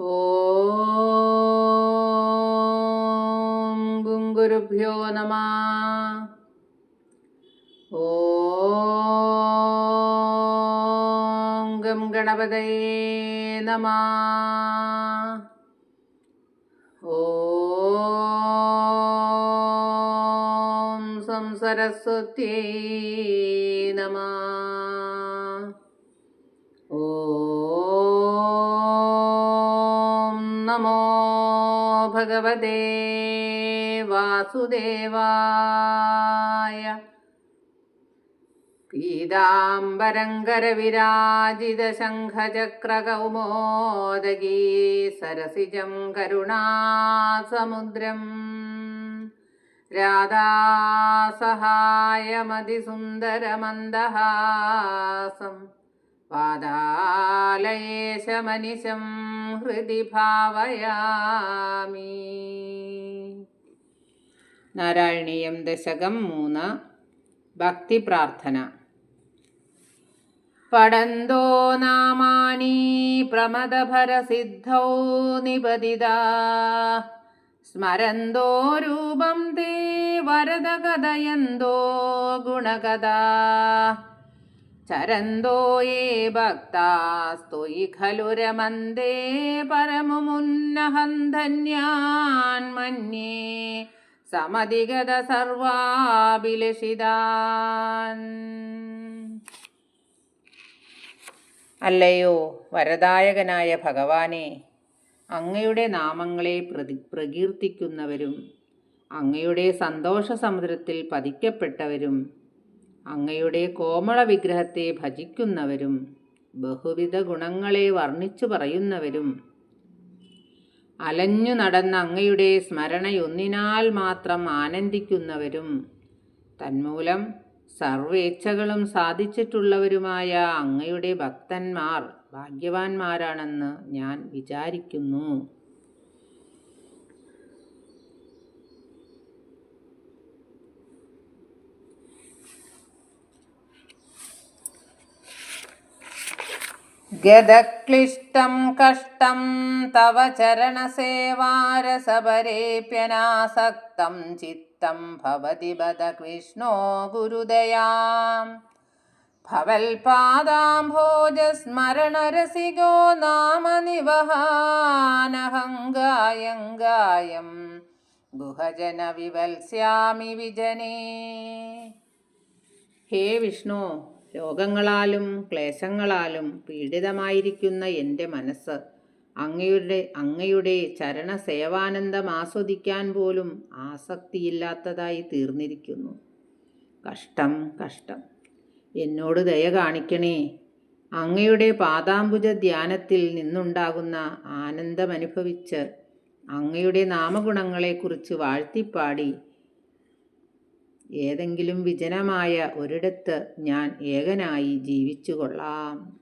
ॐ गुङ्गुरुभ्यो नमः। ॐ गं गणपतये नमः। ॐ संसरस्वत्यै नमः വാസുദേവായ പീതാംബരങ്കരവിരാജിതശംഖചക്രകൗമോദഗീ സരസിജം കരുണാസമുദ്രം. രാധാസഹായമതിസുന്ദരമന്ദഹാസം. राधासहायमतिसुन्दरमन्दहासम् പാദാലയേശമനിശം ഹൃദി ഭാവയാമി നാരായണീയം ദശകം മൂന്ന് ഭക്തി പ്രാർത്ഥന പടന്തോ നാമാനി പ്രമദഭരസിദ്ധൗ നിപതിതാ സ്മരന്തോ രൂപം തേ വരദ കഥയന്തോ ഗുണകഥാ ചരന്തോ യേ ഭക്താസ്തുയി ഖലു രമന്തേ പരമുമുന്നഹം ധന്യാൻ മന്യേ സമധിഗത സർവാഭിലഷിതാൻ. അല്ലയോ വരദായകനായ ഭഗവാനെ അങ്ങയുടെ നാമങ്ങളെ പ്രതി പ്രകീർത്തിക്കുന്നവരും അങ്ങയുടെ സന്തോഷ സമുദ്രത്തിൽ പതിക്കപ്പെട്ടവരും അങ്ങയുടെ കോമള വിഗ്രഹത്തെ ഭജിക്കുന്നവരും ബഹുവിധ ഗുണങ്ങളെ വർണിച്ചു പറയുന്നവരും. അലഞ്ഞു നടന്ന അങ്ങയുടെ സ്മരണയൊന്നിനാൽ മാത്രം ആനന്ദിക്കുന്നവരും തന്മൂലം സർവേച്ഛകളും സാധിച്ചിട്ടുള്ളവരുമായ അങ്ങയുടെ ഭക്തന്മാർ ഭാഗ്യവാന്മാരാണെന്ന് ഞാൻ വിചാരിക്കുന്നു. गदक्लिष्टं कष्टं तव चरणसेवारसभरेऽप्यनासक्तं चित्तं भवति बद कृष्णो गुरुदयाम् गो नाम निवहानहङ्गायङ्गायं गुहजनविवल्स्यामि विजने। हे विष्णु രോഗങ്ങളാലും ക്ലേശങ്ങളാലും പീഡിതമായിരിക്കുന്ന എന്റെ മനസ്സ് അങ്ങയുടെ അങ്ങയുടെ ചരണ സേവാനന്ദം ആസ്വദിക്കാൻ പോലും ആസക്തിയില്ലാത്തതായി തീർന്നിരിക്കുന്നു. കഷ്ടം കഷ്ടം. എന്നോട് ദയ കാണിക്കണേ. അങ്ങയുടെ പാദാംബുജ ധ്യാനത്തിൽ നിന്നുണ്ടാകുന്ന ആനന്ദമനുഭവിച്ച് അങ്ങയുടെ നാമഗുണങ്ങളെക്കുറിച്ച് വാഴ്ത്തിപ്പാടി ഏതെങ്കിലും വിജനമായ ഒരിടത്ത് ഞാൻ ഏകനായി ജീവിച്ചു കൊള്ളാം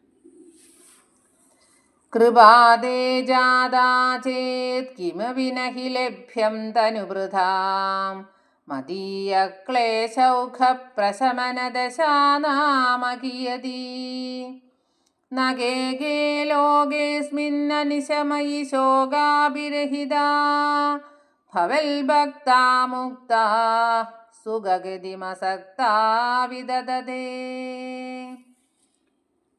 കൃപാദേ ജാതാ ചേത് കിമപി നഹി ലഭ്യം തനുവൃതാം മദീയ ക്ലേശൗഖ പ്രശമനദശാനാമകിയതി നഗേ ഗേ ലോകേസ്മിന്നനിശമയി ശോകാഭിരഹിതാ. ഭവൽഭക്താ മുക്താ. സുഖഗതിമസക്താവിദതേ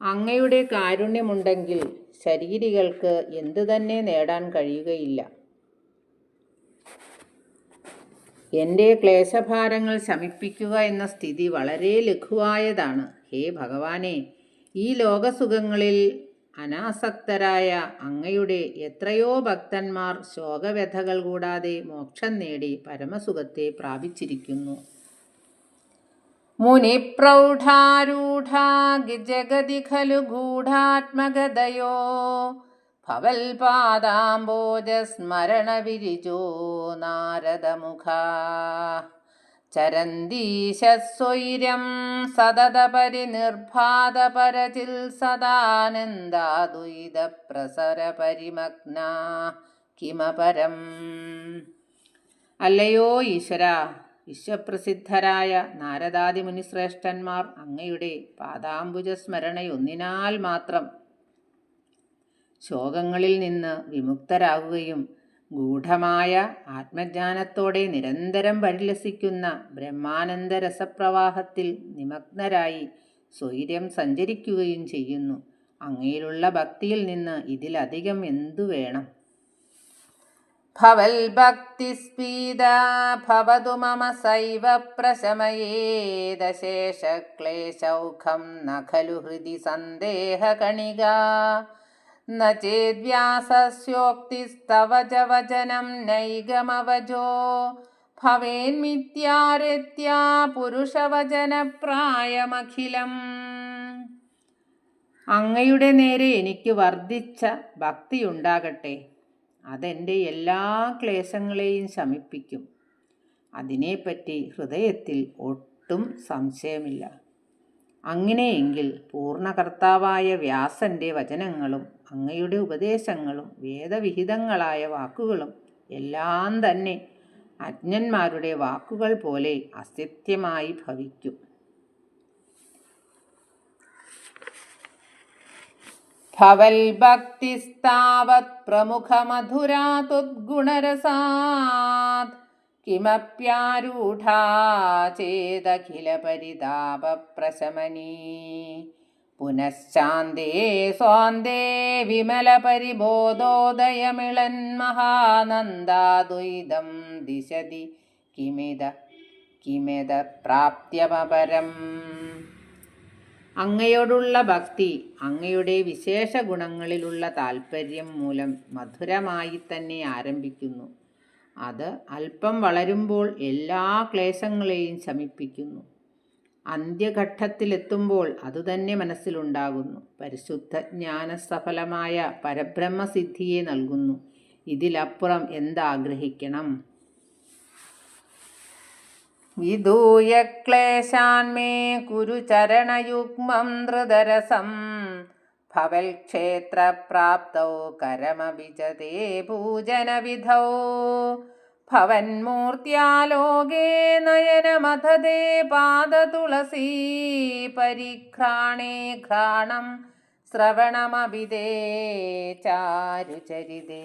അങ്ങയുടെ കാരുണ്യമുണ്ടെങ്കിൽ ശരീരികൾക്ക് എന്തു തന്നെ നേടാൻ കഴിയുകയില്ല. എന്റെ ക്ലേശഭാരങ്ങൾ ശമിപ്പിക്കുക എന്ന സ്ഥിതി വളരെ ലഘുവായതാണ്. ഹേ ഭഗവാനെ ഈ ലോകസുഖങ്ങളിൽ അനാസക്തരായ അങ്ങയുടെ എത്രയോ ഭക്തന്മാർ ശോകവ്യഥകൾ കൂടാതെ മോക്ഷം നേടി പരമസുഖത്തെ പ്രാപിച്ചിരിക്കുന്നു. മുനിപ്രൗഢാരൂഢാ ജഗതി ഖലു ഗൂഢാത്മഗതയോ ഭവൽപാദാംബോജസ്മരണവിരിജോ നാരദമുഖാ. ചരന്തീശസ്വൈര്യം സദാനന്ദാദ്വൈത പ്രസരപരിമഗ്ന കിമപരം. അല്ലയോ ഈശ്വര വിശ്വപ്രസിദ്ധരായ നാരദാദി മുനിശ്രേഷ്ഠന്മാർ അങ്ങയുടെ പാദാംബുജ സ്മരണയൊന്നിനാൽ മാത്രം ശോകങ്ങളിൽ നിന്ന് വിമുക്തരാകുകയും ഗൂഢമായ ആത്മജ്ഞാനത്തോടെ നിരന്തരം പരിലസിക്കുന്ന ബ്രഹ്മാനന്ദ രസപ്രവാഹത്തിൽ നിമഗ്നരായി സ്വൈര്യം സഞ്ചരിക്കുകയും ചെയ്യുന്നു. അങ്ങയിലുള്ള ഭക്തിയിൽ നിന്ന് ഇതിലധികം എന്തു വേണം? ഭവതു മമ സൈവ പ്രശമയേദശേഷക്ലേശൗഖം ന ഖലു ഹൃദി സന്ദേഹകണിക ന നൈഗമവജോ നൈകമവജോ ഭവേന്മിത്യാരത്യാ പുരുഷവചനപ്രായമഖിലം അങ്ങയുടെ നേരെ എനിക്ക് വർദ്ധിച്ച ഭക്തിയുണ്ടാകട്ടെ. അതെന്റെ എല്ലാ ക്ലേശങ്ങളെയും ശമിപ്പിക്കും. അതിനെപ്പറ്റി ഹൃദയത്തിൽ ഒട്ടും സംശയമില്ല. അങ്ങനെയെങ്കിൽ പൂർണകർത്താവായ വ്യാസന്റെ വചനങ്ങളും അങ്ങയുടെ ഉപദേശങ്ങളും വേദവിഹിതങ്ങളായ വാക്കുകളും എല്ലാം തന്നെ അജ്ഞന്മാരുടെ വാക്കുകൾ പോലെ അസത്യമായി ഭവിക്കും. ഭവൽഭക്തിസ്താവത് ഭക്തിസ്താവത് പ്രമുഖമധുരാ തുദ്ഗുണരസാത് കിമപ്യാരൂഢാ ചേതഖിലപരിതാപപ്രശമനീ പുനശ്ചാന്തേ സ്വാന്തേ വിമല പരിബോധോദയമിളൻ മഹാനന്ദാദ്വൈതം ദിശതി കിമിത കിമിത പ്രാപ്യമപരം അങ്ങയോടുള്ള ഭക്തി അങ്ങയുടെ വിശേഷ ഗുണങ്ങളിലുള്ള താൽപ്പര്യം മൂലം മധുരമായി തന്നെ ആരംഭിക്കുന്നു. അത് അല്പം വളരുമ്പോൾ എല്ലാ ക്ലേശങ്ങളെയും ശമിപ്പിക്കുന്നു. അന്ത്യഘട്ടത്തിലെത്തുമ്പോൾ അതുതന്നെ മനസ്സിലുണ്ടാകുന്നു. പരിശുദ്ധ ജ്ഞാനസഫലമായ പരബ്രഹ്മസിദ്ധിയെ നൽകുന്നു. ഇതിലപ്പുറം എന്താഗ്രഹിക്കണം? വിദൂയക്ലേശാൻമേ മേ കുരു ചരണയുഗ്മം ധൃതരസം. ഭവൽ ക്ഷേത്രപ്രാപ്തൗ കരമഭിജതേ പൂജനവിധോ. ഭവന്മൂർത്തിയാലോകേ നയനമതദേ പാദതുളസീ പരിഘ്രാണേ ഘ്രാണം ശ്രവണമവിതേ ചാരുചരിതേ.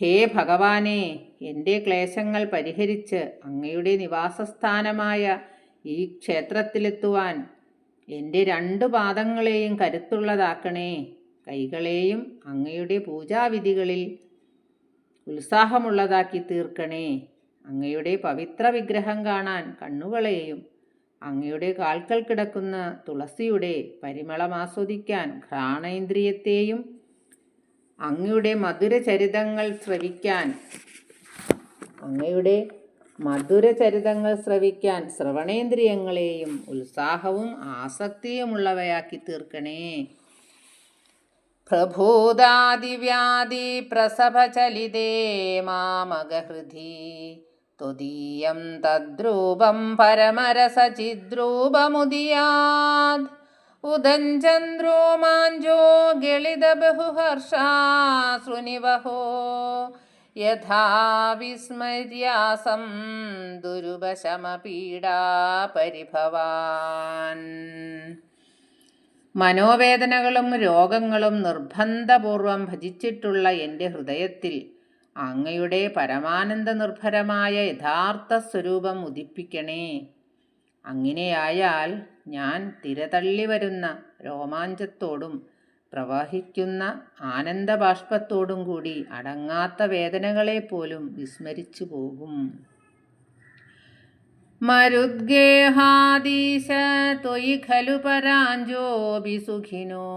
ഹേ ഭഗവാനെ എന്റെ ക്ലേശങ്ങൾ പരിഹരിച്ച് അങ്ങയുടെ നിവാസസ്ഥാനമായ ഈ ക്ഷേത്രത്തിലെത്തുവാൻ എന്റെ രണ്ടു പാദങ്ങളെയും കരുത്തുള്ളതാക്കണേ. കൈകളെയും അങ്ങയുടെ പൂജാവിധികളിൽ ഉത്സാഹമുള്ളതാക്കി തീർക്കണേ. അങ്ങയുടെ പവിത്ര വിഗ്രഹം കാണാൻ കണ്ണുകളെയും അങ്ങയുടെ കാൽക്കൽ കിടക്കുന്ന തുളസിയുടെ പരിമളം ആസ്വദിക്കാൻ ഘ്രാണേന്ദ്രിയത്തെയും അങ്ങയുടെ മധുര ചരിതങ്ങൾ ശ്രവിക്കാൻ അങ്ങയുടെ മധുരചരിതങ്ങൾ ശ്രവിക്കാൻ ശ്രവണേന്ദ്രിയങ്ങളെയും ഉത്സാഹവും ആസക്തിയുമുള്ളവയാക്കി തീർക്കണേ. പ്രഭൂതാദിവ്യാധി പ്രസഭചലിതേ മാമകഹൃതി ത്വദീയം തദ്രൂപം പരമരസചിദ്രൂപമുദിയാദ് ഉദഞ്ചന്ദ്രോമാഞ്ചോ ഗളിതബഹുഹർഷാശ്രുനിവഹോ യഥാ വിസ്മര്യാസം ദുരുപശമപീഡാ പരിഭവാൻ മനോവേദനകളും രോഗങ്ങളും നിർബന്ധപൂർവം ഭജിച്ചിട്ടുള്ള എന്റെ ഹൃദയത്തിൽ അങ്ങയുടെ പരമാനന്ദ നിർഭരമായ യഥാർത്ഥ സ്വരൂപം ഉദിപ്പിക്കണേ. അങ്ങനെയായാൽ ഞാൻ തിരതള്ളി വരുന്ന രോമാഞ്ചത്തോടും പ്രവഹിക്കുന്ന ആനന്ദബാഷ്പത്തോടും കൂടി അടങ്ങാത്ത വേദനകളെ പോലും വിസ്മരിച്ചു പോകും. മരുദ്ഗേഹാദീശ ത്വയി ഖലു പരാഞ്ജോപി സുഖിനോ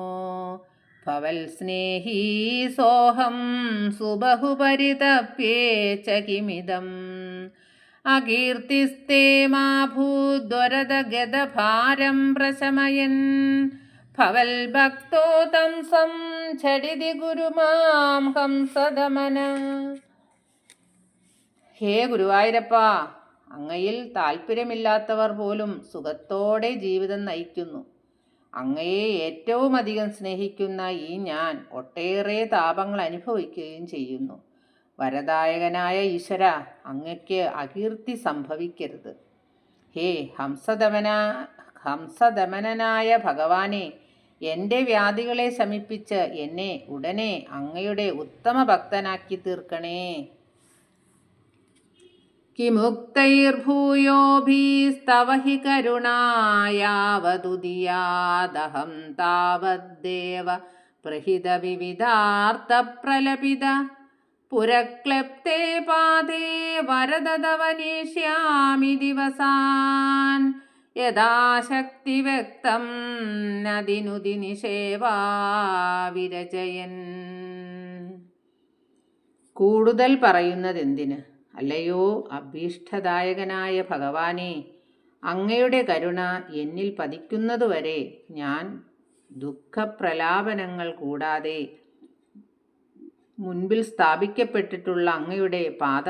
ഭവൽ സ്നേഹീ സോഹം സുബഹുപരിതപ്യേ ച കിമിദം അകീർത്തിസ്തേ മാ ഭൂദ്വരദഗതഭാരം പ്രശമയൻ തം സം ഛടിതി ഗുരുമാം ഹംസദമന ഹേ ഗുരുവായൂരപ്പ അങ്ങയിൽ താല്പര്യമില്ലാത്തവർ പോലും സുഖത്തോടെ ജീവിതം നയിക്കുന്നു. അങ്ങയെ ഏറ്റവും അധികം സ്നേഹിക്കുന്ന ഈ ഞാൻ ഒട്ടേറെ താപങ്ങൾ അനുഭവിക്കുകയും ചെയ്യുന്നു. വരദായകനായ ഈശ്വര അങ്ങയ്ക്ക് അകീർത്തി സംഭവിക്കരുത്. ഹേ ഹംസദമന ഹംസദമനനായ ഭഗവാനെ എന്റെ വ്യാധികളെ ശമിപ്പിച്ച് എന്നെ ഉടനെ അങ്ങയുടെ ഉത്തമ ഭക്തനാക്കി തീർക്കണേ. കിമുക്തൈർഭൂയോഭീസ്തവ ഹി കരുണായാവതുദിയാദഹം താവദ്ദേവ പ്രഹിതവിവിധാർത്ഥപ്രലപിത പുരക്ലപ്തേ പാദേ വരദതവനേഷ്യാമി ദിവസാൻ. യഥാശക്തി വ്യക്തം നദിനുതി നിഷേവാ വിരചയൻ കൂടുതൽ പറയുന്നതെന്തിന്? അല്ലയോ അഭീഷ്ടദായകനായ ഭഗവാനെ അങ്ങയുടെ കരുണ എന്നിൽ പതിക്കുന്നതുവരെ ഞാൻ ദുഃഖപ്രലാപനങ്ങൾ കൂടാതെ മുൻപിൽ സ്ഥാപിക്കപ്പെട്ടിട്ടുള്ള അങ്ങയുടെ പാദ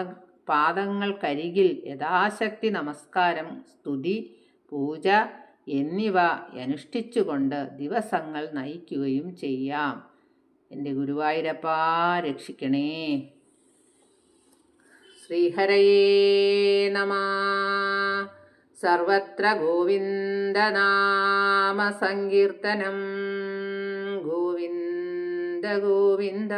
പാദങ്ങൾക്കരികിൽ യഥാശക്തി നമസ്കാരം സ്തുതി പൂജ എന്നിവ അനുഷ്ഠിച്ചുകൊണ്ട് ദിവസങ്ങൾ നയിക്കുകയും ചെയ്യാം. എന്റെ ഗുരുവായൂരപ്പ രക്ഷിക്കണേ. ശ്രീഹരയേ നമ. സർവത്ര ഗോവിന്ദനാമ സങ്കീർത്തനം. ഗോവിന്ദ ഗോവിന്ദ.